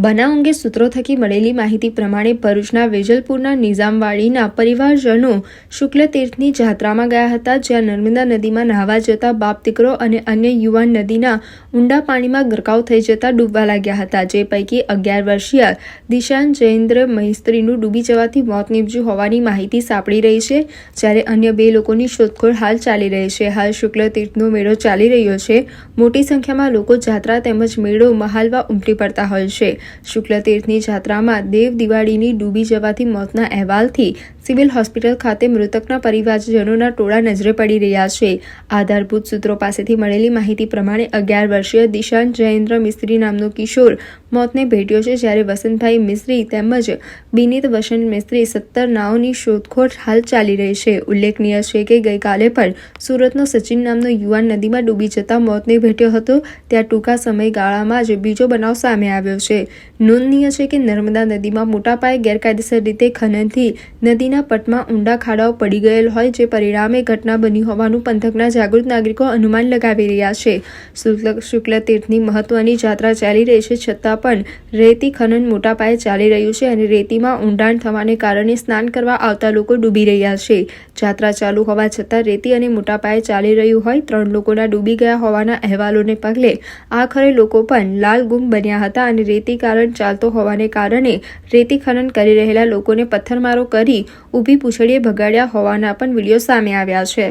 બનાવ અંગે સૂત્રો થકી મળેલી માહિતી પ્રમાણે ભરૂચના વેજલપુરના નિઝામવાડીના પરિવારજનો શુક્લ તીર્થની જાત્રામાં ગયા હતા, જ્યાં નર્મદા નદીમાં નહાવા જતા બાપ દીકરો અને અન્ય યુવાન નદીના ઊંડા પાણીમાં ગરકાવ થઈ જતા ડૂબવા લાગ્યા હતા. જે પૈકી અગિયાર વર્ષીય દિશાન જયેન્દ્ર મૈસ્ત્રીનું ડૂબી જવાથી મોત નીપજ્યું હોવાની માહિતી સાંપડી રહી છે, જ્યારે અન્ય બે લોકોની શોધખોળ હાલ ચાલી રહી છે. હાલ શુક્લ તીર્થનો મેળો ચાલી રહ્યો છે. મોટી સંખ્યામાં લોકો જાત્રા તેમજ મેળો મહાલવા ઉમટી પડતા હોય છે. શુક્લ તીર્થની જાત્રામાં દેવ દિવાળીની ડૂબી જવાથી મોતના અહેવાલથી સિવિલ હોસ્પિટલ ખાતે મૃતકના પરિવારજનોના ટોળા નજરે પડી રહ્યા છે. આધારભૂત સૂત્રો પાસેથી મળેલી માહિતી પ્રમાણે અગિયાર વર્ષીય દિશાંત જયેન્દ્ર મિસ્ત્રી નામનો કિશોર મોતને ભેટ્યો છે. જ્યારે વસંતભાઈ મિસ્ત્રી તેમજ બિનિત વસંત મિસ્ત્રી સત્તર નાઓની શોધખોળ હાલ ચાલી રહી છે. ઉલ્લેખનીય છે કે ગઈકાલે પણ સુરતનો સચિન નામનો યુવાન નદીમાં ડૂબી જતા મોતને ભેટ્યો હતો. ત્યાં ટૂંકા સમયગાળામાં જ બીજો બનાવ સામે આવ્યો છે. નોંધનીય છે કે નર્મદા નદીમાં મોટા પાયે ગેરકાયદેસર રીતે ખનનથી નદીના પટમાં ઊંડા ખાડાઓ પડી ગયેલ હોય જે પરિણામે ઘટના બની હોવાનું પંથકના જાગૃત નાગરિકો અનુમાન લગાવી રહ્યા છે. શુક્લ શુક્લ તીર્થની મહત્વની જાત્રા ચાલી રહી છે. છતાં પણ રેતી ખનન મોટા પાયે ચાલી રહ્યું છે અને રેતીમાં ઊંડાણ થવાને કારણે સ્નાન કરવા આવતા લોકો ડૂબી રહ્યા છે. જાત્રા ચાલુ હોવા છતાં રેતી અને મોટા પાયે ચાલી રહ્યું હોય ત્રણ લોકોના ડૂબી ગયા હોવાના અહેવાલોને પગલે આખરે લોકો પણ લાલ ગુમ બન્યા હતા અને રેતી કારણ ચાલતો હોવાને કારણે રેતી ખનન કરી રહેલા લોકોને પથ્થરમારો કરી ઊભી પૂછડીએ ભગાડ્યા હોવાના પણ વીડિયો સામે આવ્યા છે.